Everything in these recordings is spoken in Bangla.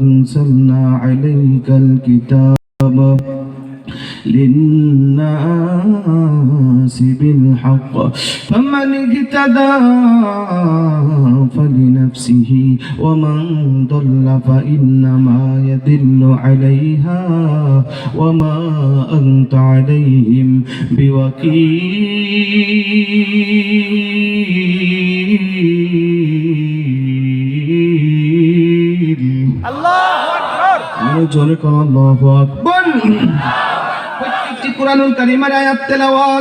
أنزلنا عليك الكتاب للناس بالحق. فمن اهتدى فلنفسه ومن ضل فإنما يدل عليها. وما أنت عليهم بوكيل. জোরে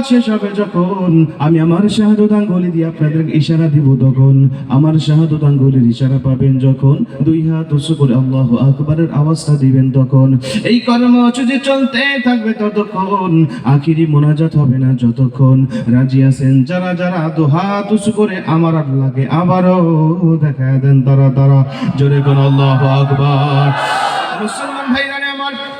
শেষ হবে যখন আমি আমার শাহাদত দিয়ে ইশারা দিব তখন। আমার আঙ্গুলির ইশারা পাবেন যখন দুই হাত করে আল্লাহু আকবারের আওয়াজটা দিবেন তখন। এই কর্মসূচি চলতে থাকবে ততক্ষণ, আখিরি মোনাজাত হবে না যতক্ষণ। রাজি আছেন যারা যারা দু হাত করে আমার আল্লাহকে আবারও দেখা দেন তারা তারা। জোরে কোন আল্লাহু আকবার। মুসলমান ভাইরা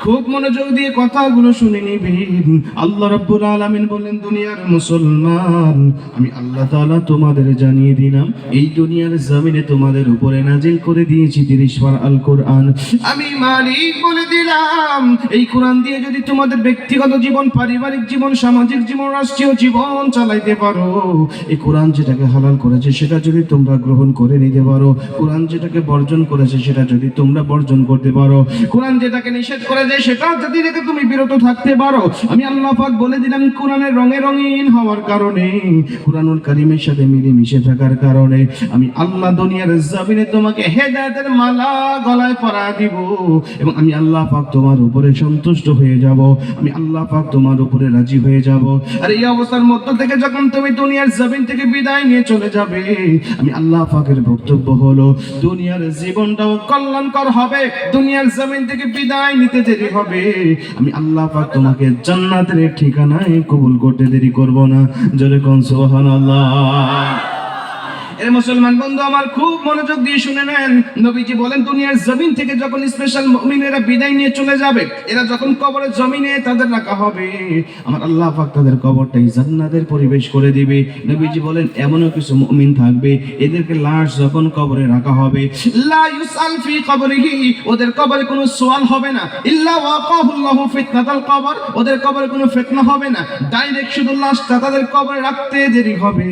খুব মনোযোগ দিয়ে কথাগুলো শুনে নিবেন। আল্লাহ রাব্বুল আলামিন বলেন, দুনিয়ার মুসলমান, আমি আল্লাহ তাআলা তোমাদের জানিয়ে দিলাম, এই দুনিয়ার জমিনে তোমাদের উপরে নাজিল করে দিয়েছি তিরিশ বার আল কোরআন আমি মালিক বলে দিলাম, এই কোরআন দিয়ে যদি তোমাদের ব্যক্তিগত জীবন, পারিবারিক জীবন, সামাজিক জীবন, রাষ্ট্রীয় জীবন চালাইতে পারো, এই কোরআন যেটাকে হালাল করেছে সেটা যদি তোমরা গ্রহণ করে নিতে পারো, কোরআন যেটাকে বর্জন করেছে সেটা যদি তোমরা বর্জন করতে পারো, কোরআন যেটাকে নিষেধ করেছে সেটা যদি রেখে তুমি বিরত থাকতে পারো, আমি আল্লাহ পাক বলে দিলাম কোরআনের রঙে রঙিন হওয়ার কারণে, কোরআনুল কারিমের সাথে মিলে মিশে থাকার কারণে, আমি আল্লাহ দুনিয়ার জমিনে তোমাকে হেদায়েতের মালা গলায় পরা দিব এবং আমি আল্লাহ পাক তোমার উপরে সন্তুষ্ট হয়ে যাব, আমি আল্লাহ পাক তোমার উপরে রাজি হয়ে যাব। আর এই অবস্থার মধ্য থেকে যখন তুমি দুনিয়ার জমিন থেকে বিদায় নিয়ে চলে যাবে, আমি আল্লাহ পাকের বক্তব্য হলো, দুনিয়ার জীবনটাও কল্যাণকর হবে, দুনিয়ার জমিন থেকে বিদায় নিতে দেরি হবে। আমি আল্লাহ পাক তোমাকে জান্নাতের ঠিকানায় কবুল করতে দেরি করব না। জলে কোন সুবহানাল্লাহ। এর মুসলমান বন্ধু, আমার খুব মনোযোগ দিয়ে শুনে নেন। নবীজি বলেন, দুনিয়ার জমিন থেকে যখন স্পেশাল মুমিনেরা বিদায় নিয়ে চলে যাবে, এরা যখন কবরের জমিনে তাদের রাখা হবে। আমার আল্লাহ পাক তাদের কবরটাই জান্নাতের পরিবেশ করে দিবে। নবীজি বলেন, এমনও কিছু মুমিন থাকবে, এদেরকে লাশ যখন কবরে রাখা হবে, লা ইউসাল ফি কবরিহি, ওদের কবরে কোনো সওয়াল হবে না। ইল্লা ওয়াকাহুল্লাহু ফিতনাতাল কবর, ওদের কবরে কোনো ফিতনা হবে না। ডাইরেক্ট শুধু লাশটা তাদের কবরে রাখতে দেরি হবে।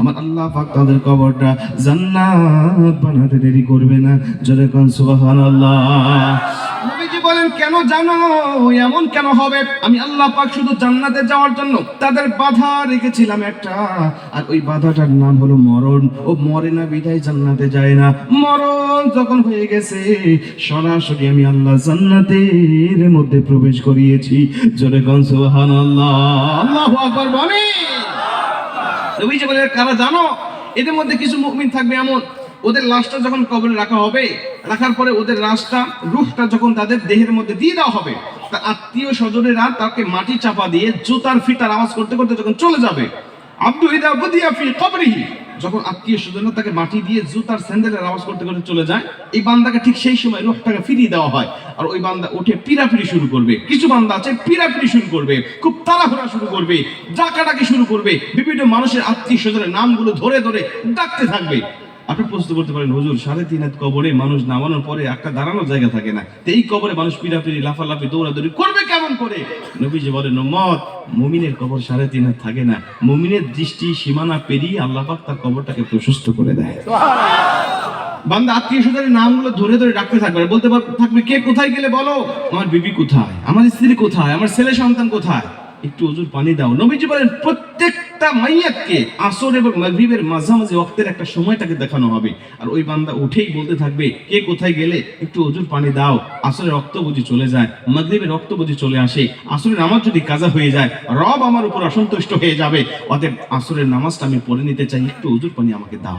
আমার আল্লাহ পাক তাদের কবরটা জান্নাত বানাতে দেরি করবে না। জোরে কোন, সুবহানাল্লাহ। নবীজি বলেন, কেন জানো? এমন কেন হবে? আমি আল্লাহ পাক শুধু জান্নাতে যাওয়ার জন্য তাদের বাধা রেখেছিলাম একটা। আর ওই বাধাটার নাম হলো মরণ। ও মরে না, বিদায় জান্নাতে যায় না। মরণ যখন হয়ে গেছে, সরাসরি আমি আল্লাহ জান্নাতের মধ্যে প্রবেশ করিয়েছি। জোরে কোন, সুবহানাল্লাহ। আল্লাহু আকবার বলে নবীজি বলে কারা জানো? এদের মধ্যে কিছু মুকমিন থাকবে এমন, ওদের লাশটা যখন কবরে রাখা হবে, রাখার পরে ওদের লাশটা, রুফটা যখন তাদের দেহের মধ্যে দিয়ে দেওয়া হবে তার আত্মীয় স্বজনেরা তাকে মাটি চাপা দিয়ে জুতার ফিটার আওয়াজ করতে করতে যখন চলে যাবে আব্দু ইদা বুদিয়া ফি কবরিহি। যখন আত্মীয় স্বজন তাকে মাটি দিয়ে জুতার স্যান্ডেলের আওয়াজ করতে করতে চলে যায়, এই বান্দাকে ঠিক সেই সময় রূহটাকে ফিরিয়ে দেওয়া হয় আর ওই বান্দা উঠে পিরাপিরি শুরু করবে। কিছু বান্দা আছে পিরাপিরি শুরু করবে, খুব তাড়াহুড়া শুরু করবে, ডাকাডাকি শুরু করবে, বিভিন্ন মানুষের আত্মীয় স্বজনের নামগুলো ধরে ধরে ডাকতে থাকবে। আপনি প্রশ্ন করতে পারেন হুজুর সাড়ে তিন হাত কবরে মানুষ নামানোর পরে একটা দাঁড়ানোর জায়গা থাকে না। তো এই কবরে মানুষ পিরাপিরি লাফালাফি দৌড়াদৌড়ি করবে কেমন করে? নবীজি বলেন মত মুমিনের কবর সাড়ে তিন হাত থাকে না। মুমিনের দৃষ্টি সীমানা পেরিয়ে আল্লাপাক তার কবরটাকে প্রশস্ত করে দেয়। বান্দা আত্মীয় স্বজনের নামগুলো ধরে ধরে রাখতে থাকবে বলতে পার- থাকবে কে কোথায় গেলে বলো? আমার বিবি কোথায়? আমার স্ত্রী কোথায়? আমার ছেলে সন্তান কোথায়? একটু ওজুর পানি দাও। নবীজি বলেন প্রত্যেকটা মাইয়াতকে আসর এবং মাগরিবের মাঝামাঝি ওয়াক্তের একটা সময়টাকে দেখানো হবে। আর ওই বান্দা উঠেই বলতে থাকবে কে কোথায় গেলে একটু ওজুর পানি দাও? আসরের রক্ত বুঝি চলে যায় মাগরিবের রক্ত বুঝি চলে আসে। আসরের নামাজ যদি কাজা হয়ে যায় রব আমার উপর অসন্তুষ্ট হয়ে যাবে। অতএব আসরের নামাজটা আমি পড়ে নিতে চাই একটু ওজুর পানি আমাকে দাও।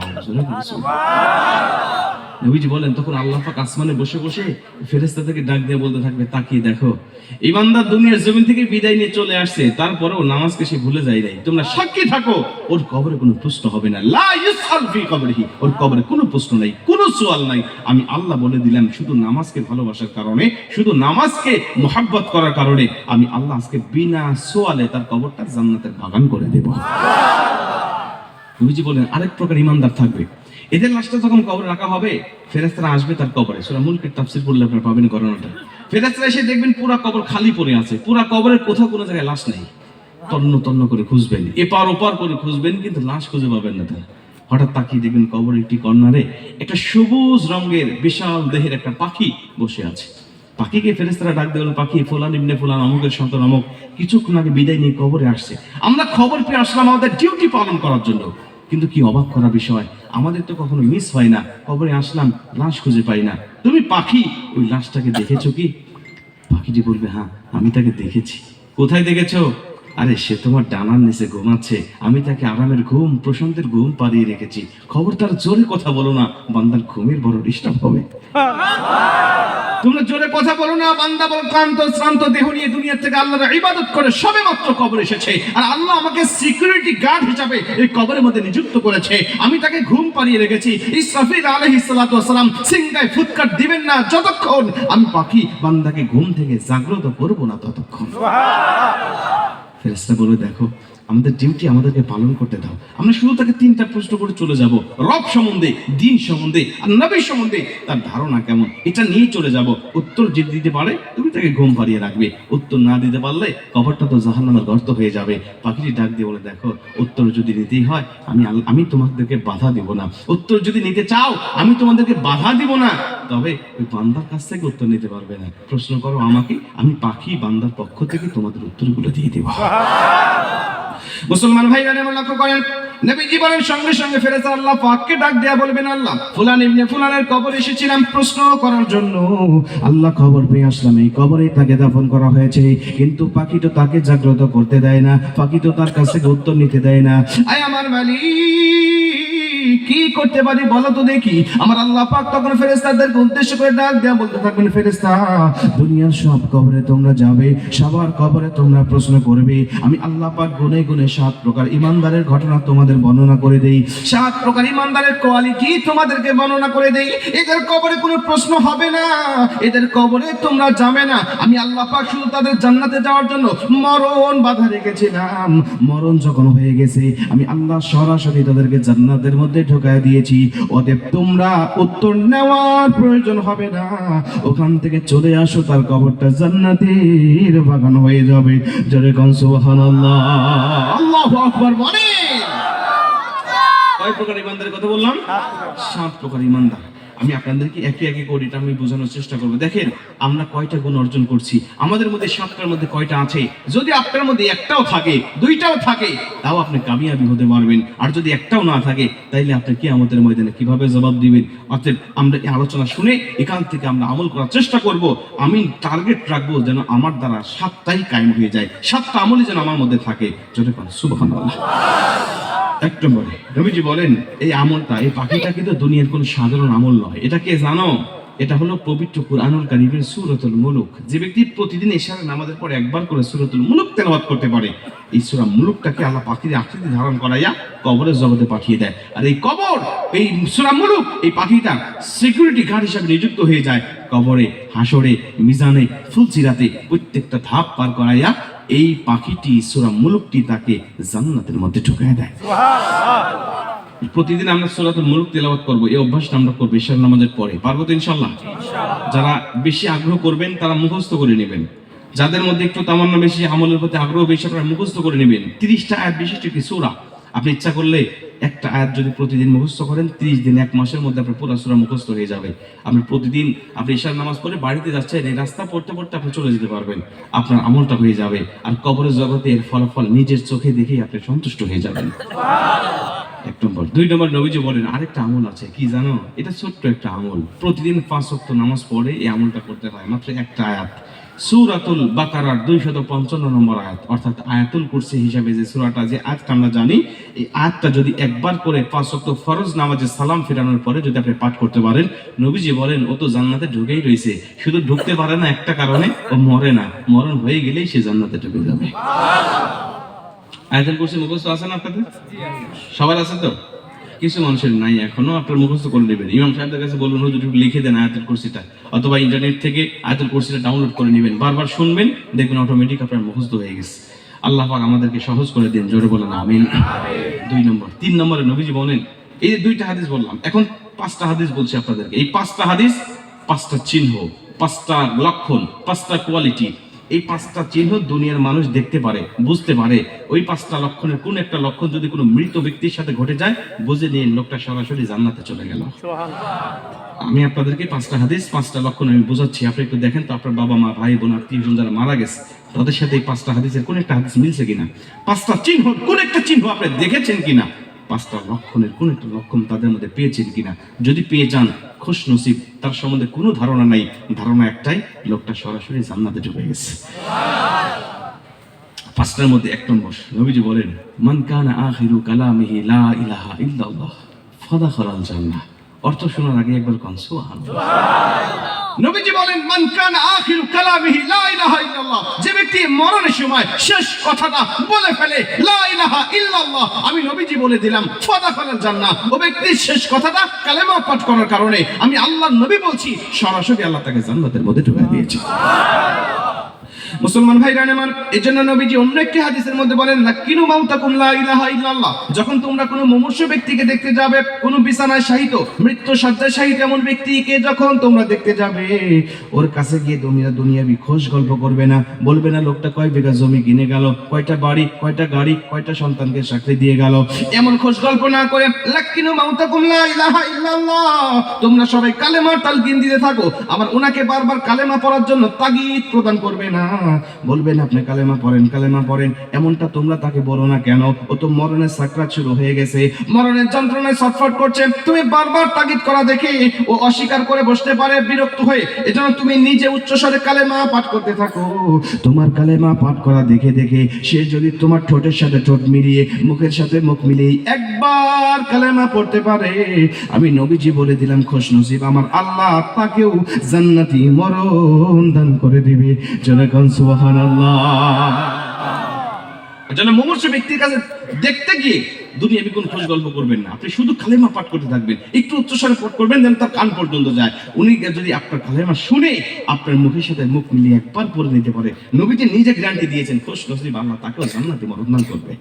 নবীজি বলেন তখন আল্লাহ পাক আসমানে বসে বসে ফেরেশতা থেকে ডাক দিয়ে বলতে থাকবে তাকিয়ে দেখো। এই বান্দা দুনিয়ার জমিন থেকে বিদায় নিয়ে চলে আসছে। তারপরেও নামাজকে সে ভুলে যায় নাই। তোমরা সাক্ষী থাকো, ওর কবরে কোনো প্রশ্ন হবে না। লা ইউসাল ফি কবরিহি, ওর কবরে কোনো প্রশ্ন নাই, কোনো সোয়াল নাই। আমি আল্লাহ বলে দিলাম, শুধু নামাজকে ভালোবাসার কারণে, শুধু নামাজকে মোহাব্বত করার কারণে, আমি আল্লাহ আজকে বিনা সোয়ালে তার কবরটা জান্নাতের বাগান করে দেব। নবীজি বলেন, আরেক প্রকার ইমানদার থাকবে। এদের লাশটা যখন কবরে রাখা হবে ফেরেস্তারা আসবে তার কবরে। সেটা মুলকের তাফসির পড়লে আপনারা পাবেন করোনাটা ফেরেস্তারা এসে দেখবেন পুরা কবর খালি পড়ে আছে। পুরা কবরের কোথাও কোনো জায়গায় লাশ নেই। তন্ন তন্ন করে খুঁজবেন। এপার ওপার করে খুঁজবেন, কিন্তু লাশ খুঁজে পাবেন না তারা। হঠাৎ তাকিয়ে দেখবেন কবরের একটি কর্নারে একটা সবুজ রঙের বিশাল দেহের একটা পাখি বসে আছে। পাখিকে ফেরেস্তারা ডাক দেবেন পাখি, ফুলান ইবনে ফুলান, অমুকের সন্তান, অমুক। কিছুক্ষণ আগে বিদায় নিয়ে কবরে আসছে। আমরা খবর পেয়ে আসলাম আমাদের ডিউটি পালন করার জন্য। কিন্তু কি অবাক করা বিষয়? আমাদের তো কখনো মিস হয় না। কবরে আসলাম, লাশ খুঁজে পাই না। তুমি পাখি? ওই লাশটাকে দেখেছ কি? পাখিটি বলবে হ্যাঁ আমি তাকে দেখেছি। কোথায় দেখেছ? আরে, সে তোমার ডানার নিচে ঘুমাচ্ছে। আমি তাকে আরামের ঘুম, প্রশান্তের ঘুম পাড়িয়ে রেখেছি। খবর তার জোরে কথা বলো না, বান্দার ঘুমের বড় ডিস্টার্ব হবে তোমরা জোরে কথা বলো না বান্দা বল ক্লান্ত শ্রান্ত দেহ নিয়ে দুনিয়া থেকে আল্লাহর ইবাদত করে সবে মাত্র কবর এসেছে। আর আল্লাহ আমাকে সিকিউরিটি গার্ড হিসাবে এই কবরের মধ্যে নিযুক্ত করেছে। আমি তাকে ঘুম পাড়িয়ে রেখেছি। ইসরাফিল আলাইহিস সালাতু ওয়াসালাম সিংগায় ফুৎকার দিবেন না যতক্ষণ আমি পাখি বান্দাকে ঘুম থেকে জাগ্রত করব না ততক্ষণ। ফেরেশতা বলে দেখো আমাদের ডিউটি আমাদেরকে পালন করতে দাও। আমরা শুধু তাকে তিনটা প্রশ্ন করে চলে যাব। রব সম্বন্ধে, দিন সম্বন্ধে আর নবী সম্বন্ধে তার ধারণা কেমন? এটা নিয়ে চলে যাব। উত্তর যদি দিতে পারে, তুমি তাকে ঘুম পাড়িয়ে রাখবে। উত্তর না দিতে পারলে কবরটা তো জাহান্নামের গর্ত হয়ে যাবে। পাখিটি ডাক দিয়ে বলে, দেখো, উত্তর যদি নিতেই হয়, আমি আমি তোমাদেরকে বাধা দিব না। উত্তর যদি নিতে চাও, আমি তোমাদেরকে বাধা দিব না। তবে ওই বান্দার কাছ থেকে উত্তর নিতে পারবে না। প্রশ্ন করো আমাকে, আমি পাখি বান্দার পক্ষ থেকে তোমাদের উত্তরগুলো দিয়ে দিব। মুসলমান ভাইরা এমন লক্ষ্য করেন নবী জীবনের সঙ্গে সঙ্গে ফেরেছে আল্লাহ পাককে ডাক দেয়া বলবেন, আল্লাহ, ফুলান ইবনে ফুলানের কবর এসেছিলাম প্রশ্ন করার জন্য। আল্লাহ খবর পেয়ে আসলাম, এই কবরে তাকে দাফন করা হয়েছে। কিন্তু পাখি তো তাকে জাগ্রত করতে দেয় না, পাখি তো তার কাছে উত্তর নিতে দেয় না। আয় আমার মালিক কি করতে পারি বলো তো দেখি। আমার আল্লাহ পাক তখন ফেরেস্তাদেরকে উদ্দেশ্য করে ডাক দেয়া বলতে থাকবেন ফেরেস্তা দুনিয়ার সব কবরে তোমরা যাবে, সবার কবরে তোমরা প্রশ্ন করবে। আমি আল্লাহ পাক গুনে গুনে সাত প্রকার ইমানদারের ঘটনা তোমাদের বর্ণনা করে দেই। সাত প্রকার ইমানদারের কোয়ালিটি তোমাদেরকে বর্ণনা করে দেই। এদের কবরে কোনো প্রশ্ন হবে না। এদের কবরে তোমরা যাবে না। আমি আল্লাহ পাক শুধু তাদের জান্নাতে যাওয়ার জন্য মরণ বাধা রেখেছিলাম। মরণ যখন হয়ে গেছে, আমি আল্লাহ সরাসরি তাদেরকে জান্নাতের মধ্যে ঢোকায় দিয়েছি। ওদের তোমরা উত্তর নেওয়ার প্রয়োজন হবে না। ওখান থেকে চলে আসো, তার কবরটা জান্নাতের বাগান হয়ে যাবে। জরে কন আল্লাহ আল্লাহ বলে কয় প্রকার ইমানদারের কথা বললাম? সাত প্রকার ইমানদার আমি আপনাদেরকে একে একে করে এটা আমি বোঝানোর চেষ্টা করব। দেখেন, আমরা কয়টা গুণ অর্জন করছি? আমাদের মধ্যে সাতটার মধ্যে কয়টা আছে? যদি আপনার মধ্যে একটাও থাকে, দুইটাও থাকে, তাও আপনি কামিয়াবি হতে পারবেন। আর যদি একটাও না থাকে, তাইলে আপনি কি আমাদের ময়দানে কীভাবে জবাব দিবেন? অর্থাৎ আমরা এই আলোচনা শুনে এখান থেকে আমরা আমল করার চেষ্টা করব। আমি টার্গেট রাখব যেন আমার দ্বারা সাতটাই কায়েম হয়ে যায়। সাতটা আমলই যেন আমার মধ্যে থাকে। যেটা সুবহানাল্লাহ। এক নম্বরে রবিজি বলেন, এই আমলটা, এই পাখিটা কিন্তু দুনিয়ার কোন সাধারণ আমল নয়। এটা কে জানো? এটা হলো পবিত্র কুরআনুল কারীমের সূরাতুল মুলুক। যে ব্যক্তি প্রতিদিন এশার নামাজের পরে একবার করে সূরাতুল মুলুক তেলাওয়াত করতে পারে, এই সূরা মুলুকটাকে আল্লাহ পাখির আকৃতি ধারণ করাইয়া কবরের জগতে পাঠিয়ে দেয়। আর এই কবর, এই সূরা মুলুক, এই পাখিটা সিকিউরিটি গার্ড হিসাবে নিযুক্ত হয়ে যায় কবরে, হাসরে, মিজানে, ফুলচিরাতে প্রত্যেকটা ধাপ পার করাইয়া এই পাখিটি সূরা মুলুকটি তাকে জান্নাতের মধ্যে ঢুকায় দেয়। প্রতিদিন আমরা সোলাত মুলুক তেলাওয়াত করব এই অভ্যাসটা আমরা করব ঈশ্বর নামাজের পরে। পারব তো ইনশাআল্লাহ। যারা বেশি আগ্রহ করবেন তারা মুখস্থ করে নেবেন। যাদের মধ্যে একটু তামান্না বেশি আমলের প্রতি আগ্রহ বেশি আপনারা মুখস্থ করে নেবেন। তিরিশটা আয়াত বিশিষ্ট একটি সূরা। আপনি ইচ্ছা করলে একটা আয়াত যদি প্রতিদিন মুখস্থ করেন তিরিশ দিন এক মাসের মধ্যে আপনার পুরো সূরা মুখস্থ হয়ে যাবে। আপনি প্রতিদিন আপনি ঈশার নামাজ পড়ে বাড়িতে যাচ্ছেন এই রাস্তা পড়তে পড়তে আপনি চলে যেতে পারবেন। আপনার আমলটা হয়ে যাবে আর কবরের জগতে এর ফলাফল নিজের চোখে দেখেই আপনি সন্তুষ্ট হয়ে যাবেন। এক নম্বর। দুই নম্বর নবীজি বলেন আরেকটা আমল আছে। কি জানো? এটা ছোট্ট একটা আমল। প্রতিদিন পাঁচ ওয়াক্ত নামাজ পড়ে এই আমলটা করতে হয়। মাত্র একটা আয়াত। সূরাতুল বাকারার দুইশত পঞ্চান্ন নম্বর আয়াত, অর্থাৎ আয়াতুল কুরসি হিসাবে যে সূরাটা যে আয়াতটা আমরা জানি, এই আয়াতটা যদি একবার করে পাঁচ ওয়াক্ত ফরজ নামাজে সালাম ফেরানোর পরে যদি আপনি পাঠ করতে পারেন, নবীজি বলেন, ও তো জান্নাতে ঢুকেই রয়েছে। শুধু ঢুকতে পারে না একটা কারণে, ও মরে না। মরণ হয়ে গেলেই সে জান্নাতে ঢুকে যাবে। আয়াতুল কুরসি মুখস্থ আছে না আপনাদের? সবার আছে তো? কিছু মানুষের নাই এখনও আপনার মুখস্থ করে নেবেন। ইমাম সাহেবদের কাছে বলুন হুজুর একটু লিখে দেন আয়াতুল কুরসিটা অথবা ইন্টারনেট থেকে আয়াতুল কুরসিটা ডাউনলোড করে নেবেন। বারবার শুনবেন দেখবেন অটোমেটিক আপনার মুখস্থ হয়ে গেছে। আল্লাহ পাক আমাদেরকে সহজ করে দিন জোরে বলেন আমিন। দুই নম্বর তিন নম্বরে নবীজি বলেন এই যে দুইটা হাদিস বললাম এখন পাঁচটা হাদিস বলছি আপনাদেরকে। এই পাঁচটা হাদিস পাঁচটা চিহ্ন পাঁচটা লক্ষণ পাঁচটা কোয়ালিটি এই পাঁচটা চিহ্ন দুনিয়ার মানুষ দেখতে পারে বুঝতে পারে। ওই পাঁচটা লক্ষণের কোন একটা লক্ষণ যদি কোনো মৃত ব্যক্তির সাথে ঘটে যায় বুঝে নিয়ে লোকটা সরাসরি জান্নাতে চলে গেল। আমি আপনাদেরকে পাঁচটা হাদিস পাঁচটা লক্ষণ আমি বোঝাচ্ছি। আপনি একটু দেখেন তো আপনার বাবা মা ভাই বোন আত্মীয় স্বজন যারা মারা গেছে তাদের সাথে এই পাঁচটা হাদিসের কোন একটা হাদিস মিলছে কিনা? পাঁচটা চিহ্ন কোন একটা চিহ্ন আপনি দেখেছেন কিনা? পাঁচটা লক্ষণের কোন একটা লক্ষণ তাদের মধ্যে পেয়েছেন কিনা? যদি পেয়ে যান, খুশ নসিব, তার সম্বন্ধে কোনো ধারণা নাই। ধারণা একটাই, লোকটা সরাসরি জান্নাতে ঢুকে গেছে। পাঁচটার মধ্যে এক নম্বর, নবীজি বলেন, মান কানা আখিরু কালামিহি লা ইলাহা ইল্লাল্লাহ, ফাদাখালাল জান্নাহ। অর্থ শোনার আগে একবার কন, সুবহানাল্লাহ। নবীজি বলেন, মান কানা আখিরু কালামিহি, লা ইলাহা ইল্লাল্লাহ। যে ব্যক্তি মরণের সময় শেষ কথাটা বলে ফেলে, লা ইলাহা ইল্লাল্লাহ, আমি নবীজি বলে দিলাম, ফাদাখালাল জান্নাহ। ও ব্যক্তির শেষ কথাটা কালেমা পাঠ করার কারণে আমি আল্লাহর নবী বলছি, সরাসরি আল্লাহ তাকে জান্নাতের মধ্যে ঢুকিয়ে দিয়েছে। মুসলমান ভাই রানেমান এই জন্য নবীজি অন্য একটি হাদিসের মধ্যে বলেন, লাকিনু মাউতাকুম লা ইলাহা ইল্লাল্লাহ। যখন তোমরা কোনো মুমূর্ষু ব্যক্তিকে দেখতে যাবে, কোনো বিছানায় শায়িত মৃত্যু সজ্জায় শায়িত এমন ব্যক্তিকে যখন তোমরা দেখতে যাবে, ওর কাছে গিয়ে দুনিয়া দুনিয়াবি খোঁজ গল্প করবে না। বলবে না, লোকটা কয় বিঘা জমি কিনে গেল, কয়টা বাড়ি, কয়টা গাড়ি, কয়টা সন্তানকে চাকরি দিয়ে গেল? এমন খোঁজ গল্প না করে, লাকিনু মাউতাকুম লা ইলাহা ইল্লাল্লাহ। তোমরা সবাই কালেমার তালকিন দিতে থাকো। আবার ওনাকে বারবার কালেমা পড়ার জন্য তাগিদ প্রদান করবে না। বলবেন, আপনি কালেমা পড়েন কালেমা পড়েন। এমনটা তোমরা তাকে বলো না কেন? ও তো মরণের সাকরাত শুরু হয়ে গেছে। মরণের যন্ত্রণায় ছটফট করছে। তুমি বারবার তাগিদ করা দেখে ও অস্বীকার করে বসতে পারে, বিরক্ত হয়ে। এজন্য তুমি নিজে উচ্চস্বরে কালেমা পাঠ করতে থাকো। তোমার কালেমা পাঠ করা দেখে দেখে সে যদি তোমার ঠোঁটের সাথে ঠোঁট মিলিয়ে, মুখের সাথে মুখ মিলিয়ে একবার কালেমা পড়তে পারে, আমি নবীজি বলে দিলাম খোশ নসিব আমার আল্লাহ তাকেও জান্নাতি মরণ দান করে দিবে। যেরকম যেন মুমূর্ষু ব্যক্তির কাছে দেখতে গিয়ে দুনিয়াবি কোন খোঁজ গল্প করবেন না। আপনি শুধু কালেমা পাঠ করতে থাকবেন। একটু উচ্চস্বরে পাঠ করবেন, যেন তার কান পর্যন্ত যায়। উনি যদি আপনার কালেমা শুনে আপনার মুখের সাথে মুখ মিলিয়ে একবার পরে নিতে পারে। নবীজি নিজে গ্যারান্টি দিয়েছেন খোঁজ নসিব আল্লাহ তাকেও জান্নাতে মরদান করবে।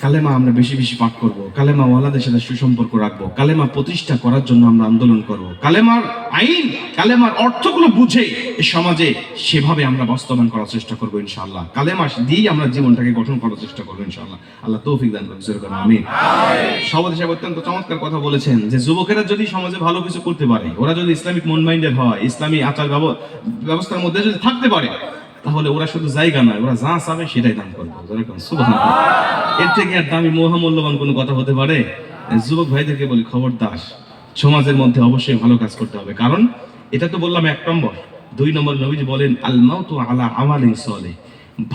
কালেমা আমরা বেশি বেশি পাঠ করব। কালেমা ওয়ালাদের সাথে সুসম্পর্ক রাখব। কালেমা প্রতিষ্ঠা করার জন্য আমরা আন্দোলন করব। কালেমার আইন, কালেমার অর্থগুলো বুঝে সমাজে সেভাবে আমরা বাস্তবায়ন করার চেষ্টা করব ইনশাআল্লাহ। কালেমা দিয়ে আমরা জীবনটাকে গঠন করার চেষ্টা করব ইনশাআল্লাহ। আল্লাহ তৌফিক দান করুন আমি সভাপতি সাহেব অত্যন্ত চমৎকার কথা বলেছেন যে, যুবকেরা যদি সমাজে ভালো কিছু করতে পারে, ওরা যদি ইসলামিক মন মাইন্ডের হয়, ইসলামী আচার ব্যব- ব্যবস্থার মধ্যে যদি থাকতে পারে তাহলে ওরা শুধু জায়গা নয়, ওরা যা চাবে সেটাই দান করবে। এর থেকে আর দামি মহামূল্যবান কোনো কথা হতে পারে? যুবক ভাইদেরকে বলি খবর দাস সমাজের মধ্যে অবশ্যই ভালো কাজ করতে হবে। কারণ এটা তো বললাম এক নম্বর। দুই নম্বর নবীজি বলেন আল তো আলা আমালিন সলে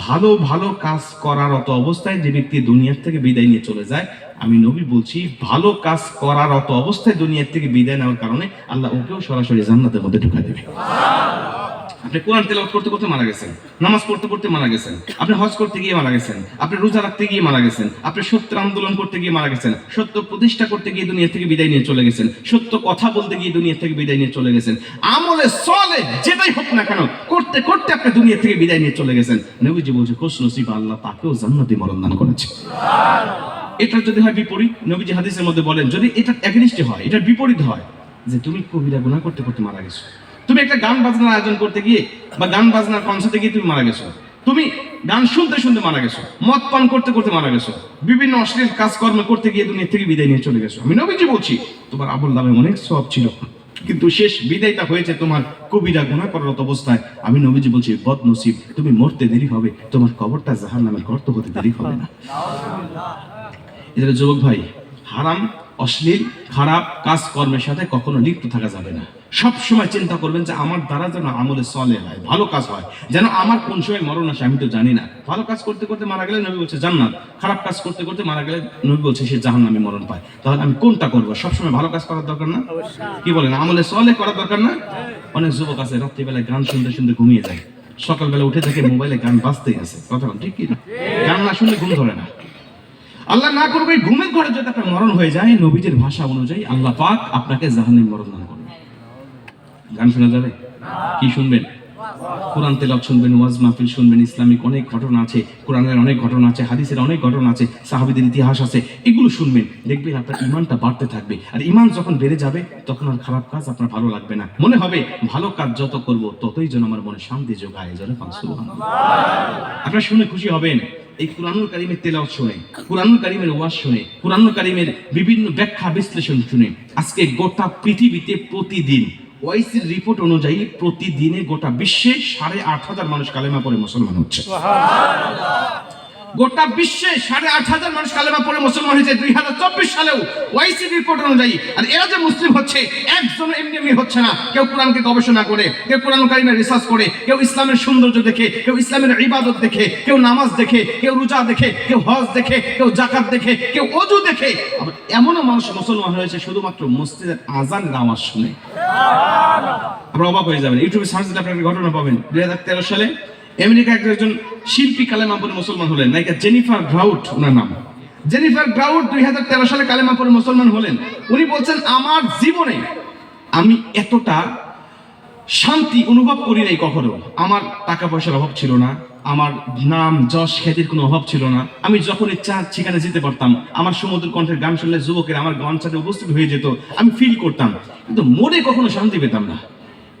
ভালো ভালো কাজ করার অত অবস্থায় যে ব্যক্তি দুনিয়ার থেকে বিদায় নিয়ে চলে যায়, আমি নবী বলছি, ভালো কাজ করার অত অবস্থায় দুনিয়ার থেকে বিদায় নেওয়ার কারণে আল্লাহ ওকেও সরাসরি জান্নাতের মধ্যে ঢুকা দেবে। আপনি কোরআন তেলাওয়াত করতে করতে মারা গেছেন, নামাজ পড়তে পড়তে মারা গেছেন, আপনি হজ করতে গিয়ে মারা গেছেন, আপনি রোজা রাখতে গিয়ে মারা গেছেন, আপনি সত্য আন্দোলন করতে গিয়ে মারা গেছেন, সত্য প্রতিষ্ঠা করতে গিয়ে দুনিয়া থেকে বিদায় নিয়ে চলে গেছেন, সত্য কথা বলতে গিয়ে দুনিয়া থেকে বিদায় নিয়ে চলে গেছেন, আমলে চলে যেটাই হোক না কেন, করতে করতে আপনি দুনিয়া থেকে বিদায় নিয়ে চলে গেছেন। নবীজি বলছে কোস নসিব আল্লাহ, তাকেও জান্নাতি মরণ দান করেছে। এটা যদি হয় বিপরীত, নবীজি হাদিসের মধ্যে বলেন, যদি এটা এগেনিস্টে হয়, এটার বিপরীত হয়, যে তুমি কবিরা গুণা করতে করতে মারা গেছো। তুমি একটা গান বাজনার আয়োজন করতে গিয়ে বা গান বাজনার কনসার্টে গিয়ে তুমি মারা গেছো। তুমি গান শুনতে শুনতে মারা গেছো, মদ পান করতে করতে মারা গেছো, বিভিন্ন অশ্লীল কাজকর্ম করতে গিয়ে দুনিয়া থেকে বিদায় নিয়ে চলে গেছো। আমি নবীজি বলছি, তোমার আবুল নামে অনেক সব ছিল। কিন্তু শেষ বিদায়টা হয়েছে তোমার কবিরা গুনাহ করার মতো অবস্থায়। আমি নবীজি বলছি বদ নসিব তুমি মরতে দেরি হবে, তোমার কবরটা জাহান নামের গর্ত হতে দেরি হবে না। এদের যুবক ভাই, হারাম, অশ্লীল, খারাপ কাজকর্মের সাথে কখনো লিপ্ত থাকা যাবে না। সব সময় চিন্তা করবেন যে আমার দ্বারা যেন আমলে চলে হয় ভালো কাজ হয়। যেন আমার কোন সময় মরণ আসে আমি তো জানি না। ভালো কাজ করতে করতে মারা গেলে নবী বলছে জান্নাত। খারাপ কাজ করতে করতে মারা গেলে নবী বলছে সে জাহান নামে মরণ পায়। তাহলে আমি কোনটা করব? সবসময় ভালো কাজ করার দরকার না? কি বলেন? আমলে চলে করার দরকার না? অনেক যুবক আছে রাত্রিবেলায় গান শুনতে শুনতে ঘুমিয়ে যায়। সকালবেলা উঠে থেকে মোবাইলে গান বাজতেই আছে। কথা ঠিক কি? না গান না শুনলে ঘুম ধরে না। আল্লাহ না করবে ঘুমের ঘরে যদি আপনার মরণ হয়ে যায় নবীজির ভাষা অনুযায়ী আল্লাহ পাক আপনাকে জাহানের মরণ দান গান শোনা যাবে? কি শুনবেন? কোরআন তেলাওয়াত শুনবেন, ওয়াজ মাহফিল শুনবেন, ইসলামিক অনেক ঘটনা আছে, কোরআনের অনেক ঘটনা আছে, হাদিসের অনেক ঘটনা আছে, সাহাবিদের ইতিহাস আছে, এগুলো শুনবেন। দেখবেন আপনার ইমানটা বাড়তে থাকবে। আর ইমান যখন বেড়ে যাবে, তখন আর খারাপ কাজ আপনার ভালো লাগবে না। মনে হবে, ভালো কাজ যত করব, ততই যেন আমার মনে শান্তি যোগায়। যেন আপনারা শুনে খুশি হবেন, এই কুরআনুল কারিমের তেলাওয়াত শুনে, কুরআনুল কারিমের ওয়াজ শুনে, কুরআনুল কারিমের বিভিন্ন ব্যাখ্যা বিশ্লেষণ শুনে, আজকে গোটা পৃথিবীতে প্রতিদিন ওয়াইসির রিপোর্ট অনুযায়ী প্রতিদিনে গোটা বিশ্বে সাড়ে আট হাজার মানুষ কালেমা পরে মুসলমান হচ্ছে। গোটা বিশ্বে সাড়ে আট হাজার মানুষ কালেমা পড়ে মুসলমান হয়েছে। দুই হাজার চব্বিশ সালেও ওয়াইসি রিপোর্ট অনুযায়ী আর এরা যে মুসলিম হচ্ছে একজন এমনি এমনি হচ্ছে না। কেউ কোরআনকে গবেষণা করে কেউ কোরআন কারিমের রিসার্চ করে কেউ ইসলামের সৌন্দর্য দেখে কেউ ইসলামের ইবাদত দেখে কেউ নামাজ দেখে কেউ রোজা দেখে কেউ হজ দেখে কেউ জাকাত দেখে কেউ অজু দেখে। আবার এমনও মানুষ মুসলমান হয়েছে শুধুমাত্র মসজিদের আজানের আওয়াজ শুনে। আপনারা অবাক হয়ে যাবেন। ইউটিউবে সার্চ দিলে আপনারা ঘটনা পাবেন? দুই হাজার তেরো সালে আমেরিকা একজন শিল্পী কালেমা পরে মুসলমান হলেন? নায়িকা জেনিফার গ্রাউট ওনার নাম। জেনিফার গ্রাউট দুই হাজার তেরো সালে কালেমা পরে মুসলমান হলেন। উনি বলছেন, আমার জীবনে আমি এতটা শান্তি অনুভব করি নাই কখনো। আমার টাকা পয়সার অভাব ছিল না, আমার নাম, যশ, খ্যাতির কোনো অভাব ছিল না। আমি যখন ইচ্ছা সেখানে যেতে পারতাম, আমার সমুদ্র কণ্ঠের গান শুনলে যুবকের আমার গান সাথে উপস্থিত হয়ে যেত। আমি ফিল করতাম, কিন্তু মনে কখনো শান্তি পেতাম না।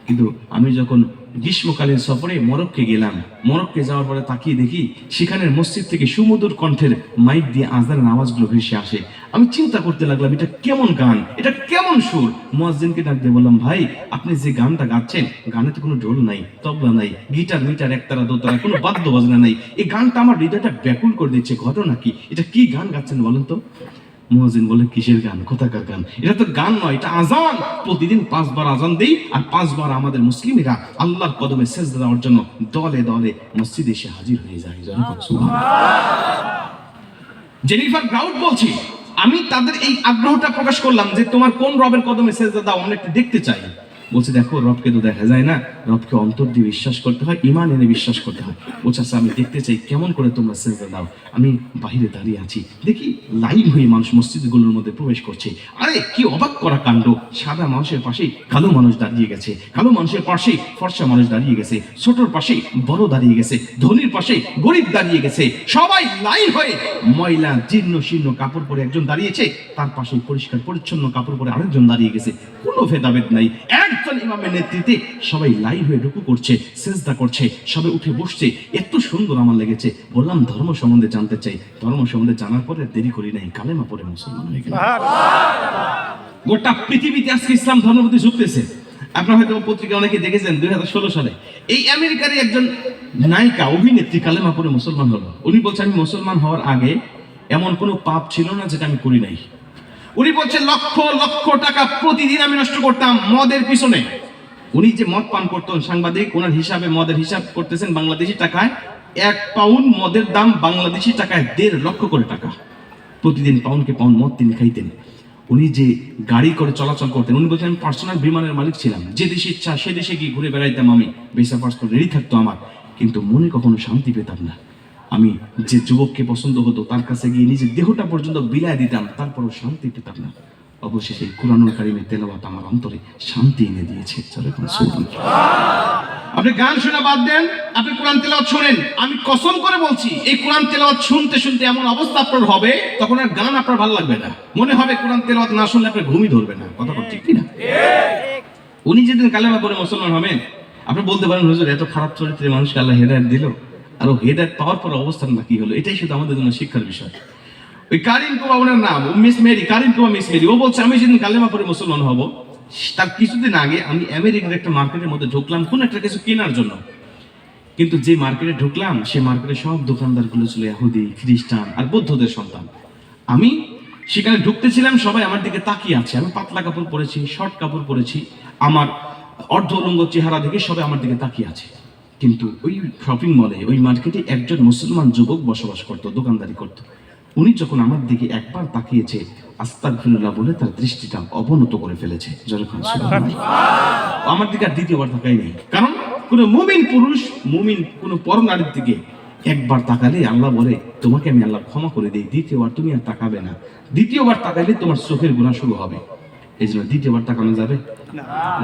কিন্তু আমি যখন গ্রীষ্মকালীন সফরে মরক্কে গেলাম। মরক্কে যাওয়ার পরে তাকিয়ে দেখি সেখানের মসজিদ থেকে সুমধুর কণ্ঠের মাইক দিয়ে আজানের আওয়াজগুলো ভেসে আসে। আমি চিন্তা করতে লাগলাম, এটা কেমন গান? এটা কেমন সুর? মসজিদকে ডাক দিয়ে বললাম, ভাই, আপনি যে গানটা গাচ্ছেন, গানে তো কোনো ঢোল নাই, তবলা নাই, গিটার, মিটার, একতারা, দোতারা, কোনো বাদ্য বাজনা নাই। এই গানটা আমার হৃদয়টা ব্যাকুল করে দিচ্ছে। ঘটনা কি? এটা কি গান গাচ্ছেন বলেন তো? মহাজিন বলে, কিসের গান? কোথাকার গান? এটা তো গান নয়, এটা আজান। প্রতিদিন পাঁচবার আজান দেই, আর পাঁচবার আমাদের মুসলিমেরা আল্লাহর কদমে শেষ দেওয়ার জন্য দলে দলে মসজিদে এসে হাজির হয়ে যায়। জেনিফার গ্রাউড বলছি, আমি তাদের এই আগ্রহটা প্রকাশ করলাম যে তোমার কোন রবের কদমে শেষ দাদা আমরা একটু দেখতে চাই। বলছে, দেখো, রবকে তো দেখা যায় না। রবকে অন্তর দিয়ে বিশ্বাস করতে হয় ইমান এনে বিশ্বাস করতে হয়। বলছে আচ্ছা আমি দেখতে চাই, কেমন করে তোমরা সেজদা দাও। আমি বাইরে দাঁড়িয়ে আছি। দেখি, লাইন হয়ে মানুষ মসজিদগুলোর মধ্যে প্রবেশ করছে। আরে, কি অবাক করা কাণ্ড! সাদা মানুষের পাশে কালো মানুষ দাঁড়িয়ে গেছে। কালো মানুষের পাশে ফর্সা মানুষ দাঁড়িয়ে গেছে। ছোটর পাশে বড় দাঁড়িয়ে গেছে। ধনির পাশে গরিব দাঁড়িয়ে গেছে। সবাই লাইন হয়ে ময়লা, জীর্ণ শীর্ণ কাপড় পরে একজন দাঁড়িয়েছে। তার পাশে পরিষ্কার, পরিচ্ছন্ন কাপড় পরে আরেকজন দাঁড়িয়ে গেছে। কোনো ভেদাভেদ নাই। একজন ইমামের নেতৃত্বে সবাই লাইন হয়ে ঢুকু করছে সেজদা করছে সবাই উঠে বসছে। এত সুন্দর আমার লেগেছে। বললাম ধর্ম সম্বন্ধে জানতে চাই। ধর্ম সম্বন্ধে জানার পরে দেরি করি নাই। কালেমা পরে মুসলমান হয়ে গেলাম। গোটা পৃথিবীতে আজকে ইসলাম ধর্ম প্রতি ঝুঁকতেছে। আপনার হয়তো পত্রিকা অনেকে দেখেছেন দুই হাজার ষোলো সালে। এই আমেরিকার একজন নায়িকা অভিনেত্রী কালেমা পরে মুসলমান হলো। উনি বলছেন আমি মুসলমান হওয়ার আগে এমন কোনো পাপ ছিল না যেটা আমি করি নাই। উনি বলছেন লক্ষ লক্ষ টাকা প্রতিদিন আমি নষ্ট করতাম মদের পিছনে। উনি যে মদ পান করতেন সাংবাদিক, ওনার হিসাবে মদের হিসাব করতেছেন বাংলাদেশি টাকায়, এক পাউন্ড মদের দাম বাংলাদেশি টাকায় দেড় লক্ষ করে টাকা। প্রতিদিন পাউন্ডকে পাউন্ড মদ তিনি খাইতেন। উনি যে গাড়ি করে চলাচল করতেন, উনি বলছেন আমি পার্সোনাল বিমানের মালিক ছিলাম। যে দেশে ইচ্ছা, সে দেশে গিয়ে ঘুরে বেড়াইতাম আমি। বেসা পার্সোনাল রেডি থাকতো আমার। কিন্তু মনে কখনো শান্তি পেতাম না। আমি যে যুবককে পছন্দ হতো, তার কাছে গিয়ে নিজের দেহটা পর্যন্ত বিলায় দিতাম, তারপরও শান্তি পেতাম না। অবশেষে কোরআনুল কারিমের তেলাওয়াত আমার অন্তরে শান্তি এনে দিয়েছে। আপনি গান শোনা বাদ দেন, আপনি কোরআন তেলাওয়াত শোনেন। আমি কসম করে বলছি, এই কোরআন তেলাওয়াত শুনতে শুনতে এমন অবস্থা আপনার হবে, তখন আর গান আপনার ভালো লাগবে না। মনে হবে কোরআন তেলাওয়াত না শুনলে আপনার ঘুমই ধরবে না। কথা ঠিক কি না? উনি যেদিন কালেমা করে মুসলমান হবেন, আপনি বলতে পারেন, হুজুর, এত খারাপ চরিত্রের মানুষকে আল্লাহ হেদায়ত দিল। আর হেদায়ত পাওয়ার পর অবস্থানটা কি হলো? এটাই শুধু আমাদের জন্য শিক্ষার বিষয়। ওই কারিম কুমা, ওনার নাম মিস মেরি, কারিম কুমা, মিস মেরি। ও বলছে, আমি যেদিন কালেমা পরে মুসলমান হব। তার কিছুদিন আগে আমি আমেরিকার একটা মার্কেটের মধ্যে ঢুকলাম, কোন একটা কিছু কেনার জন্য। কিন্তু যে মার্কেটে ঢুকলাম, সে মার্কেটে সব দোকানদারগুলো ছিল ইহুদি, খ্রিস্টান আর বৌদ্ধদের সন্তান। আমি সেখানে ঢুকতেছিলাম, সবাই আমার দিকে তাকিয়ে আছে। আমি পাতলা কাপড় পরেছি, শর্ট কাপড় পরেছি। আমার অর্ধ উলঙ্গ চেহারা দেখে সবাই আমার দিকে তাকিয়ে আছে। কিন্তু ওই শপিং মলে ওই মার্কেটে একজন মুসলমান যুবক বসবাস করতো দোকানদারি করতো। উনি যখন আমার দিকে একবার তাকিয়েছে আস্তাগফিরুল্লাহ বলে তার দৃষ্টিটা অবনত করে ফেলেছে। আমার দিকে আর দ্বিতীয়বার তাকাই নেই। কারণ কোন মুমিন পুরুষ মুমিন কোন পরনারীর দিকে একবার তাকালে আল্লাহ বলে তোমাকে আমি আল্লাহ ক্ষমা করে দিই দ্বিতীয়বার তুমি আর তাকাবে না। দ্বিতীয়বার তাকাইলে তোমার চোখের গুণা শুরু হবে। এই জন্য দ্বিতীয়বার তাকানো যাবে?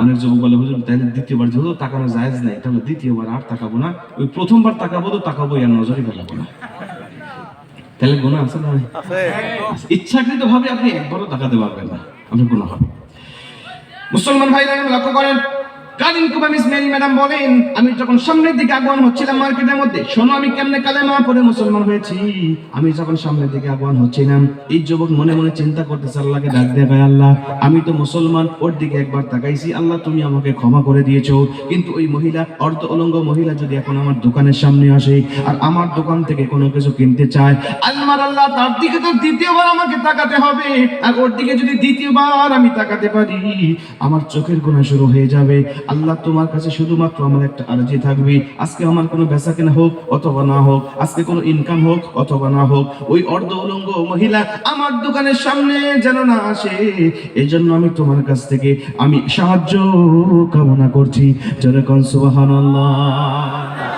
অনেক যুবক বলে হুজুর তাহলে দ্বিতীয়বার যেহেতু তাকানো জায়েজ নাই। তাহলে দ্বিতীয়বার আর তাকাবো না। ওই প্রথমবার তাকাবো তো তাকাবো আর নজরই ফেলাবো না। তাহলে গুণা আছে না ইচ্ছাকৃত ভাবে আপনি একবারও তাকাতে পারবেন না। আপনার গোনা হবে। মুসলমান ভাইরা লক্ষ্য করেন ম্যাডাম বলেন, আমি যখন সামনের দিকে আগুয়ান হচ্ছিলাম মার্কেটের মধ্যে, শোনো আমি কেমনে কালেমা মুসলমান হয়েছি। আমি যখন সামনের দিকে আগুয়ান হচ্ছিলাম, এই যুবক মনে মনে চিন্তা করতেছে, আল্লাহকে ডাক ভাই আল্লাহ, আমি তো মুসলমান, ওর দিকে একবার তাকাইছি, আল্লাহ তুমি আমাকে ক্ষমা করে দিয়েছ। কিন্তু ওই মহিলা, অর্ধ অলঙ্গ মহিলা যদি এখন আমার দোকানের সামনে আসে, আর আমার দোকান থেকে কোনো কিছু কিনতে চায় আল্লাহ আল্লাহ, তার দিকে তো দ্বিতীয়বার আমাকে তাকাতে হবে। আর ওর দিকে যদি দ্বিতীয়বার আমি তাকাতে পারি, আমার চোখের গোনা শুরু হয়ে যাবে। আল্লাহ তোমার কাছে শুধুমাত্র আমার একটা আর্জি থাকবে। আজকে আমার কোনো বেচা কেনা হোক অথবা না হোক, আজকে কোনো ইনকাম হোক অথবা না হোক, ওই অর্ধ উলঙ্গ মহিলা আমার দোকানের সামনে যেন না আসে এই জন্য আমি তোমার কাছ থেকে আমি সাহায্য কামনা করছি। যেরকম সুবহানাল্লাহ।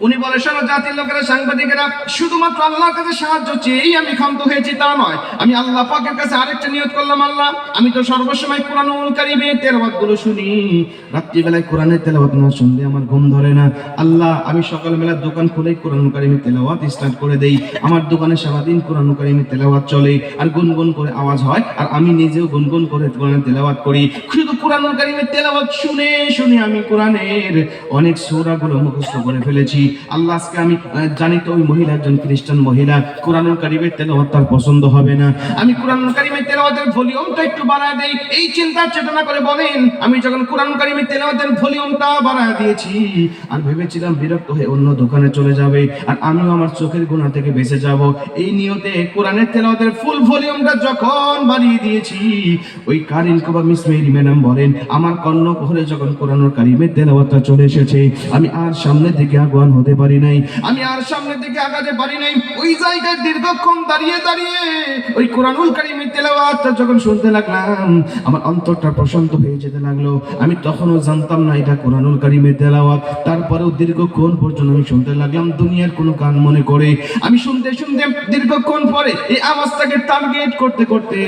উনি বলে শোনো জাতির লোকেরা, সাংবাদিকেরা, শুধুমাত্র আল্লাহর কাছে সাহায্য চেয়েই আমি ক্ষান্ত হয়েছি, তা নয়। আমি আল্লাহ পাকের কাছে আরেকটা নিয়ত করলাম, আল্লাহ। আমি তো সর্বসময় কোরআনুল কারিমে গুলো শুনি। রাত্রিবেলায় কোরআনের তেলাওয়াত না শুনলে আমার ঘুম ধরে না। আল্লাহ, আমি সকালবেলা দোকান খুলেই কোরআনুল কারিমে তেলাওয়াত স্টার্ট করে দেই। আমার দোকানে সারাদিন কোরআনুল কারিমে তেলাওয়াত চলে আর গুনগুন করে আওয়াজ হয় আর আমি নিজেও গুনগুন করে কোরআনের তেলাওয়াত করি। শুধু কোরআনুল কারিমে তেলাওয়াত শুনে শুনে আমি কোরআনের অনেক সূরাগুলো মুখস্থ করে ফেলেছি। আল্লাহ আজকে আমি জানি তো ওই মহিলা একজন খ্রিস্টান মহিলা কারিমের তেলাওয়াত তার পছন্দ হবে না। আমি কারিমের তেলাওয়াতের ভলিউমটা একটু দেই। এই চিন্তা চেতনা করে বলেন, আমি যখন কোরআন কারিমের তেলাওয়াতের ভলিউমটা দিয়েছি, আর ভেবেছিলাম বিরক্ত হয়ে অন্য দোকানে চলে যাবে, আর আমিও আমার চোখের গুণা থেকে বেঁচে যাব। এই নিয়তে কোরআনের তেলাওয়াতের ফুল ভলিউমটা যখন বাড়িয়ে দিয়েছি, ওই কারিন কবা মিস মেরি ম্যাডাম বলেন, আমার কর্ণ যখন কোরআনুল কারিমের তেলাওয়াতটা চলে এসেছে, আমি আর সামনের দিকে আগুয়ান হতে পারি নাই। আমি আর সামনের দিকে আগাতে পারি নাই। ওই জায়গায় দীর্ঘক্ষণ দাঁড়িয়ে দাঁড়িয়ে ওই কোরআনুল কারিমের তেলাওয়াতটা যখন শুনতে লাগলাম, আমার অন্তরটা প্রশান্ত হয়ে যেতে লাগল। আমি তখনও জানতাম না এটা কোরআনুল কারিমের তেলাওয়াত। তারপরেও দীর্ঘক্ষণ পর্যন্ত আমি শুনতে লাগলাম, দুনিয়ার কোনো গান মনে করে। আমি শুনতে শুনতে দীর্ঘক্ষণ পরে এই আওয়াজটাকে টার্গেট করতে করতে,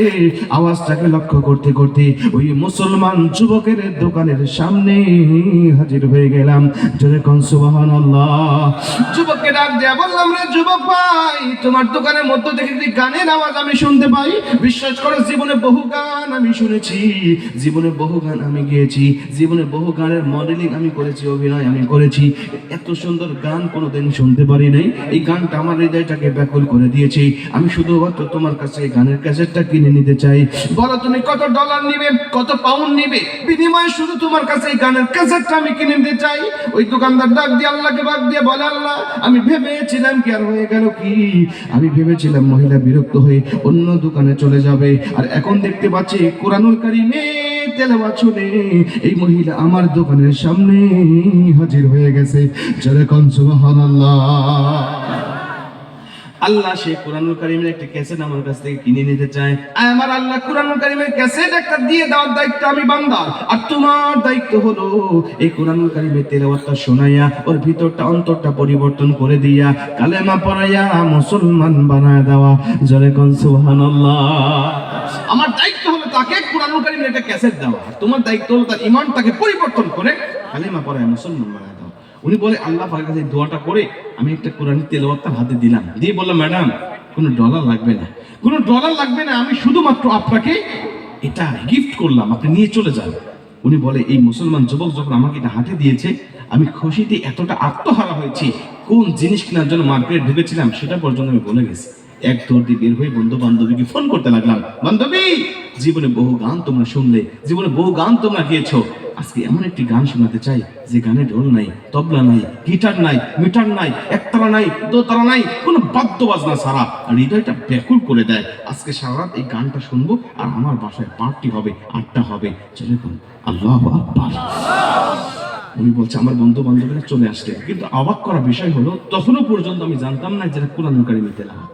আওয়াজটাকে লক্ষ্য করতে করতে ওই মুসলমান যুবকের দোকানের সামনে হাজির হয়ে গেলাম। জোরে কন সুবহানাল্লাহ। যুবককে ডাক দেয়া বললাম, রে যুবক ভাই, তোমার দোকানের মধ্য থেকে যদি গানের আওয়াজ আমি শুনতে পাই। বিশ্বাস করো, জীবনে বহু গান আমি শুনেছি। জীবনে বহু গান আমি গেয়েছি। জীবনে বহু গানের মডেলিং আমি করেছি, অভিনয় আমি করেছি। এত সুন্দর গান কোনোদিন শুনতে পারি নাই। এই গানটা আমার হৃদয়টাকে ব্যাকুল করে দিয়েছে। আমি শুধুমাত্র তোমার কাছে এই গানের ক্যাসেটটা কিনে নিতে চাই। বলো তুমি, কত ডলার নিবে, কত পাউন্ড নিবে? বিনিময়ে শুধু তোমার কাছে এই গানের ক্যাসেটটা আমি কিনে নিতে চাই। ওই দোকানদার ডাক দিয়ে আল্লাহকে বাদ দিয়ে বলে আল্লাহ, আমি ভেবেছিলাম কি আর হয়ে গেল কি? আমি ভেবেছিলাম মহিলা বিরক্ত হয়ে অন্য দোকানে চলে যাবে। আর এখন দেখতে পাচ্ছি কোরআনুল কারিমে তেলাওয়াত শুনে এই মহিলা আমার দোকানের সামনে হাজির হয়ে গেছে। যেরকম সুবহানাল্লাহ। আল্লাহ সেই কোরআনুল কারিমের একটা ক্যাসেট আমার কাছ থেকে কিনে নিতে চায়। আমার আল্লাহ কোরআনুল কারিমের ক্যাসেট একটা দিয়ে দেওয়ার দায়িত্ব আমি বান্দার। আর তোমার দায়িত্ব হলো এই কোরআনুল কারিমের তেলাওয়াতটা শোনাইয়া, ওর ভিতরটা, অন্তরটা পরিবর্তন করে দিয়া, কালেমা পড়াইয়া মুসলমান বানায় দেওয়া। জরে কোন সুবহানাল্লাহ। আমার দায়িত্ব হলো তাকে কোরআনুল কারিমের একটা ক্যাসেট দেওয়া। তোমার দায়িত্ব হলো তার ইমানটাকে পরিবর্তন করে কালেমা পড়ায় মুসলমান বানায় উনি বলে, আল্লাহ পাকের কাছে দোয়াটা করে আমি একটা কোরআন তেলাওয়াতটা হাতে দিলাম। দিয়ে বললাম ম্যাডাম, কোনো ডলার লাগবে না। কোনো ডলার লাগবে না, আমি শুধুমাত্র আপনাকে এটা গিফট করলাম, আপনি নিয়ে চলে যান। উনি বলে, এই মুসলমান যুবক যখন আমাকে এটা হাতে দিয়েছে, আমি খুশিতে এতটা আত্মহারা হয়েছি, কোন জিনিস কেনার জন্য মার্কেটে ঢুকেছিলাম সেটা পর্যন্ত আমি বলে গেছি। এক দৌড় দিয়ে বের হয়ে বন্ধু বান্ধবীকে ফোন করতে লাগলাম, বান্ধবী, জীবনে বহু গান তোমরা শুনলে, জীবনে বহু গান তোমরা গিয়েছো আজকে এমন একটি গান শোনাতে চাই, যে গানে ঢোল নাই, তবলা নাই, গিটার নাই, মিটার নাই একতলা নাই দোতলা নাই, কোনো বাদ্য বাজনা ছাড়া। আর হৃদয়টা ব্যাকুল করে দেয়। আজকে সারা এই গানটা শুনব, আর আমার বাসায় পার্টি হবে, আড্ডা হবে। চলে আল্লাহ আকবার। উনি বলছে, আমার বন্ধু বান্ধবীরা চলে আসলে কিন্তু অবাক করা বিষয় হলো, তখনও পর্যন্ত আমি জানতাম না যেটা কোরআন কারিমে তেলাওয়াত।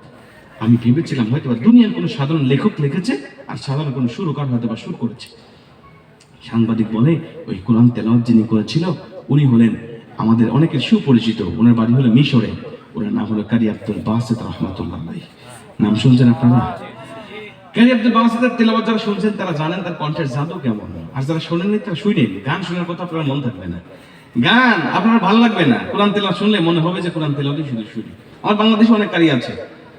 আমি ভেবেছিলাম হয়তো দুনিয়ার কোনো সাধারণ লেখক লিখেছে, আর সাধারণ কোনো সুরকার হয়তো বা সুর করেছে। সাংবাদিক বলে, ওই কোরআন তেলাওয়াত যিনি করেছিল, উনি হলেন আমাদের অনেকের সুপরিচিত। ওনার বাড়ি হলো মিশরে। ওনার নাম হলো কারি আব্দুল বাসেত রহমতুল্লাহ নাম শুনছেন আপনারা? কাজী আব্দুল বাসাদের তেলাওয়াত যারা শুনছেন, তারা জানেন তার কণ্ঠের জাদু কেমন। আর যারা শোনেননি, তারা শুনেন গান শোনার কথা আপনার মন থাকবে না। গান আপনার ভালো লাগবে না। কোরআন তেলাওয়াত শুনলে মনে হবে যে কোরআন তেলাওয়াতই শুধু শুনি। আমার বাংলাদেশে অনেক কারি আছে।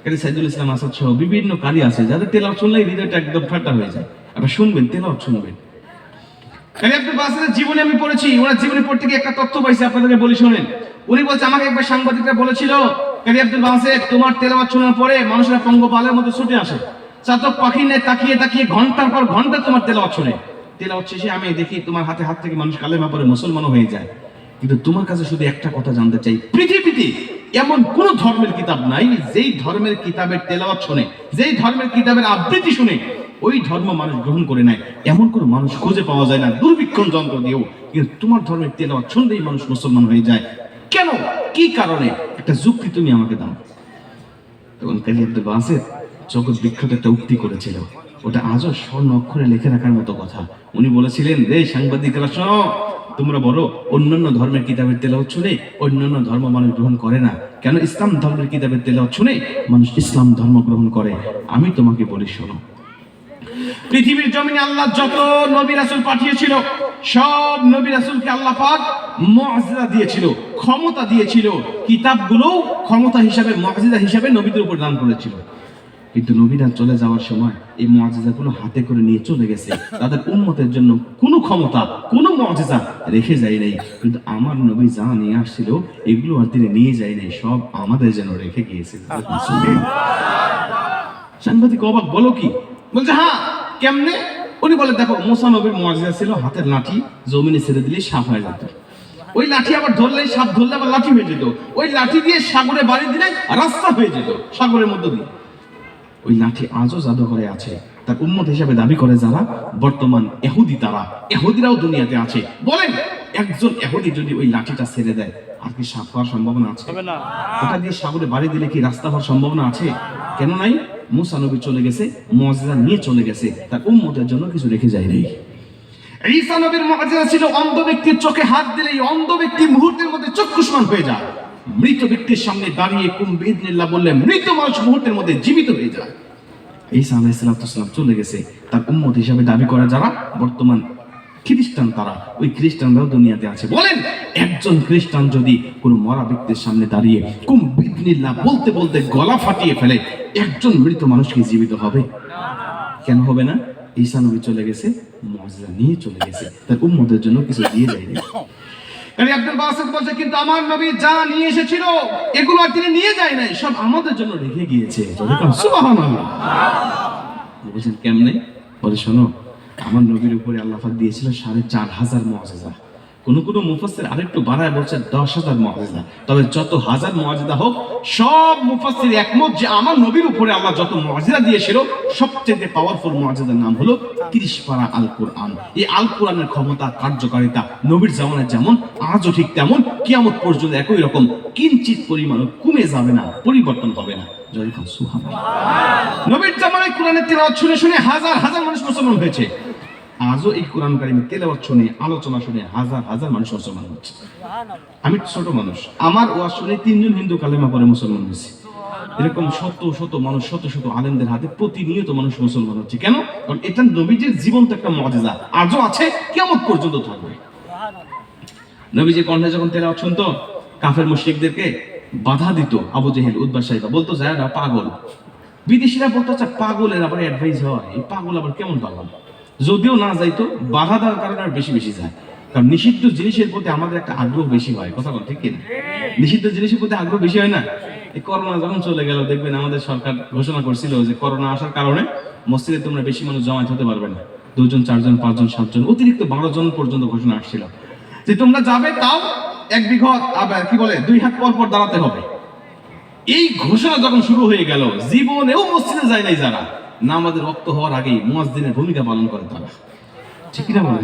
কারি সাইদুল ইসলাম আসাদ সহ বিভিন্ন কারি আছে, যাদের তেলাওয়াত শুনলে হৃদয়টা একদম ঠান্ডা হয়ে যায়। আপনারা শুনবেন, তেলাওয়াত শুনবেন। কাজী আব্দুল বাসাদের জীবনে আমি পড়েছি, ওনার জীবনে পড়তে গিয়ে একটা তথ্য পাইছি, আপনাদেরকে বলি শোনেন। উনি বলছে, আমাকে একবার সাংবাদিকরা বলেছিল, কাজী আব্দুল বাসেদ তোমার তেলাওয়াত শোনার পরে মানুষেরা পঙ্গপালের মতো ছুটে আসে। চাতক পাখি নেয় তাকিয়ে তাকিয়ে ঘণ্টার পর ঘণ্টা তোমার তেলাওয়াত শোনে। তেলাওয়াত শেষে আমি দেখি তোমার হাতে হাত থেকে মানুষ কালেমা পরে মুসলমানও হয়ে যায়। কিন্তু তোমার কাছে শুধু একটা কথা জানতে চাই, পৃথিবীতে এমন কোন ধর্মের কিতাব নাই যেই ধর্মের কিতাবের তেলাওয়াত শুনে, যেই ধর্মের কিতাবের আবৃত্তি শুনে ওই ধর্ম মানুষ গ্রহণ করে নেয়। এমন কোন মানুষ খুঁজে পাওয়া যায় না, দুর্ভিক্ষণ যন্ত্র দিয়েও। কিন্তু তোমার ধর্মের তেলাওয়াত শুনলেই মানুষ মুসলমান হয়ে যায়। কেন? কি কারণে? একটা যুক্তি তুমি আমাকে দাও। তখন কাজী আব্দুল বাসের জগৎ বিখ্যাত একটা উক্তি করেছিল। ওটা আজও স্বর্ণ অক্ষরে লেখে রাখার মতো কথা। উনি বলেছিলেন, রে সাংবাদিকরা, শোনো তোমরা বলো, অন্যান্য ধর্মের কিতাবের তেলাওয়াত শুনে অন্যান্য ধর্ম মানুষ গ্রহণ করে না। কেন ইসলাম ধর্মের কিতাবের তেলাওয়াত শুনে মানুষ ইসলাম ধর্ম গ্রহণ করে? আমি তোমাকে বলি, শোনো। পৃথিবীর জমিনে আল্লাহ যত নবী রাসুল পাঠিয়েছিল, সব নবী রাসূলকে আল্লাহ পাক মুআজিজা দিয়েছিল, ক্ষমতা দিয়েছিল। কিতাবগুলো ক্ষমতা হিসাবে মুআজিজা হিসাবে নবীদের উপর দান করেছিল। কিন্তু নবীরা চলে যাওয়ার সময় এই মুআজিজাগুলো হাতে করে নিয়ে চলে গেছে। তাদের উম্মতের জন্য কোনো ক্ষমতা, কোনো মুআজিজা রেখে যায় নাই। কিন্তু আমার নবী যা নিয়ে আসছিল, এগুলো আর তিনি নিয়ে যায় নাই, সব আমাদের যেন রেখে গিয়েছে সাংবাদিক অবাক, বলো কি? বলছে হ্যাঁ কেমনে? উনি বলে, দেখো, মোসা নবীর মর্যাদা ছিল হাতের লাঠি, জমিনে ছেড়ে দিলে সাপ হয়ে যেত। ওই লাঠি আবার ধরলে, সাপ ধরলে আবার লাঠি হয়ে যেত। ওই লাঠি দিয়ে সাগরে বাড়ি দিলে রাস্তা হয়ে যেত, সাগরের মধ্য দিয়ে। ওই লাঠি আজও জাদুঘরে আছে। তার উম্মত হিসাবে দাবি করে যারা বর্তমান এহুদি তারা। এহুদিরাও দুনিয়াতে আছে। বলেন একজন এহুদি যদি ওই লাঠিটা ছেড়ে দেয় আর কি সাপ হওয়ার সম্ভাবনা আছে? ওটা দিয়ে সাগরে বাড়ি দিলে কি রাস্তা হওয়ার সম্ভাবনা আছে? কেন নাই? মুসা নবী চলে গেছে মজা নিয়ে চলে গেছে। তার উম্মতের জন্য কিছু রেখে যায় নাই। ঈসা নবীর মুআজিজা ছিল অন্ধ ব্যক্তির চোখে হাত দিলে এই অন্ধ ব্যক্তি মুহূর্তের মধ্যে চক্ষুষ্মান হয়ে যায়। মৃত ব্যক্তির সামনে দাঁড়িয়ে কুম বিদনিল্লাহ বললে মৃত মানুষ মুহূর্তের মধ্যে জীবিত হয়ে যায়। ঈসা আলাইহিসসালাম চলে গেছে। তার উম্মত হিসাবে দাবি করা যারা, বর্তমান খ্রিস্টান তারা, ওই খ্রিস্টানরাও দুনিয়াতে আছে। বলেন, একজন খ্রিস্টান যদি কোনো মরা ব্যক্তির সামনে দাঁড়িয়ে কুম বিদনিল্লাহ বলতে বলতে গলা ফাটিয়ে ফেলে, একজন মৃত মানুষ কি জীবিত হবে? কেন হবে না? ঈসা নবী চলে গেছে মজা নিয়ে চলে গেছে। তার উম্মতের জন্য কিছু দিয়ে যায়নি কাজী আব্দুল বাসিত বলছে কিন্তু আমার নবী যা নিয়ে এসেছিল এগুলো আর তিনি নিয়ে যায় নাই সব আমাদের জন্য রেখে গিয়েছে। সুবহানাল্লাহ। বলছেন কেমনে? বলে শোনো আমার নবীর উপরে আল্লাহ দিয়েছিল সাড়ে চার হাজার মহাজা কোন কোন মুফাসসির আরেকটু বাড়ায় বলছে দশ হাজার মহাজা তবে যত হাজার মহাজা হোক সব মুফাসসির একমত যে আমার নবীর উপরে আল্লাহ যত মহাজিরা দিয়েছিল সবচেয়ে পাওয়ারফুল মহাজিদার নাম হলো তিরিশ পারা আল কোরআন এই আল কোরআনের ক্ষমতা কার্যকারিতা নবীর জামানের যেমন আজও ঠিক তেমন কিয়ামত পর্যন্ত একই রকম। কিঞ্চিত পরিমাণও কমে যাবে না পরিবর্তন হবে না। জয় নবীর জামানায় কোরআনের তেলাওয়াত শুনে শুনে হাজার হাজার মানুষ মুসলমান হয়েছে। আজও এই কোরআন কারিমের তেলাওয়াত শুনে, আলোচনা শুনে হাজার হাজার মানুষ মুসলমান হচ্ছে। আমি ছোট মানুষ। আমার ওয়াজ শুনে তিনজন হিন্দু কালেমা পরে মুসলমান হয়েছে। এরকম শত শত মানুষ, শত শত আলেমদের হাতে প্রতিনিয়ত মানুষ মুসলমান হচ্ছে। কেন? কারণ এটা নবীজির জীবন্ত একটা মজেজা। আজও আছে কেমন পর্যন্ত থাকবে। নবীজি কণ্ঠে যখন তেলাওয়াত শুনতো, কাফের মুশরিকদেরকে বাধা দিত আবু জেহেল উদ্বাস সাহেবা বলতো যায় না পাগল। বিদেশিরা বলতো আচ্ছা পাগলের আবার অ্যাডভাইস হয়। এই পাগল আবার কেমন পাগল? যদিও না যাইতো, বাধা দেওয়ার কারণে আর বেশি বেশি যায়। কারণ নিষিদ্ধ জিনিসের প্রতি আমাদের একটা আগ্রহ বেশি হয়, কথা বল, ঠিক কিনা নিষিদ্ধ জিনিসের প্রতি আগ্রহ বেশি হয় না? এই করোনা যখন চলে গেল, দেখবেন আমাদের সরকার ঘোষণা করছিল যে করোনা আসার কারণে মসজিদে তোমরা বেশি মানুষ জমায়েত হতে পারবে না। দুজন, চারজন, পাঁচজন, সাতজন, অতিরিক্ত বারো জন পর্যন্ত ঘোষণা আসছিল। যে তোমরা যাবে তাও এক বিঘত, আবার কি বলে, দুই হাত পর পর দাঁড়াতে হবে। এই ঘোষণা যখন শুরু হয়ে গেল, জীবনেও মসজিদে যায় নাই যারা। নামাজের রক্ত হওয়ার আগেই মুয়াজ্জিনের ভূমিকা পালন করে তারা। ঠিক কিনা বলে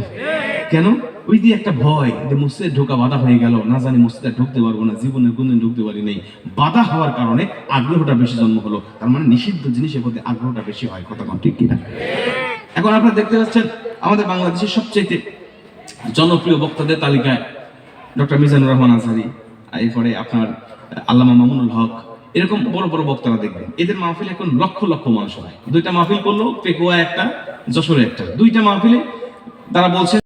কেন? ওই দিয়ে একটা ভয় যে মসজিদে ঢোকা বাধা হয়ে গেল, না জানি মসজিদে ঢুকতে পারব না, জীবনে কোনদিন ঢুকতে পারি নাই। বাধা হওয়ার কারণে আগ্রহটা বেশি জন্ম হলো। তার মানে নিষিদ্ধ জিনিসের প্রতি আগ্রহটা বেশি হয়, কথা কম ঠিক কিনা? এখন আপনারা দেখতে পাচ্ছেন, আমাদের বাংলাদেশের সবচেয়ে জনপ্রিয় বক্তাদের তালিকায় ডক্টর মিজানুর রহমান আজহারি এরপরে আপনার আল্লামা মামুনুল হক এরকম বড় বড় বক্তারা দেখবেন। এদের মাহফিল এখন লক্ষ লক্ষ মানুষ হয়। দুইটা মাহফিল করল, পেকুয়া একটা, যশোরে একটা। দুইটা মাহফিলে তারা বলছে